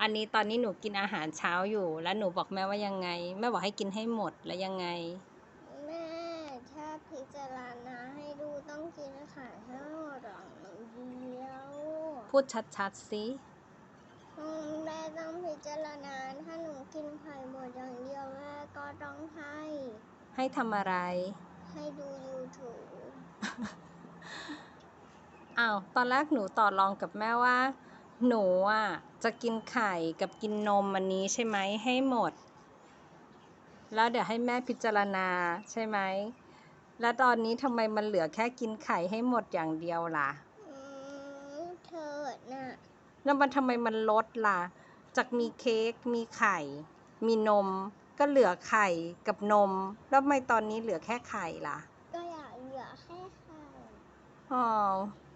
อันนี้ตอนนี้หนูกินอาหารเช้าอยู่ แล้วหนูบอกแม่ว่ายังไง แม่บอกให้กินให้หมดแล้วยังไง แม่ถ้าพิจารณาให้ดูต้องกินไข่ให้หมดหลังหนึ่งเดียวพูดชัดๆสิอืมแม่ต้องพิจารณาถ้าหนูกินไข่หมดอย่างเดียวแม่ก็ต้องให้ ให้ทำอะไร ให้ดู YouTube อ้าวตอนแรกหนูต่อรองกับแม่ว่า หนูอะจะกินไข่กับกินนมอันนี้ใช่ไหมให้หมด แล้วเดี๋ยวให้แม่พิจารณาใช่ไหม แล้วตอนนี้ทำไมมันเหลือแค่กินไข่ให้หมดอย่างเดียวล่ะอืมเถิดน่ะแล้วมันทำไมมันลดล่ะ จากมีเค้กมีไข่ มีนม ก็เหลือไข่กับนม แล้วทำไมตอนนี้เหลือแค่ไข่ล่ะ ก็อยากเหลือแค่ไข่ อ๋อเออค่ะ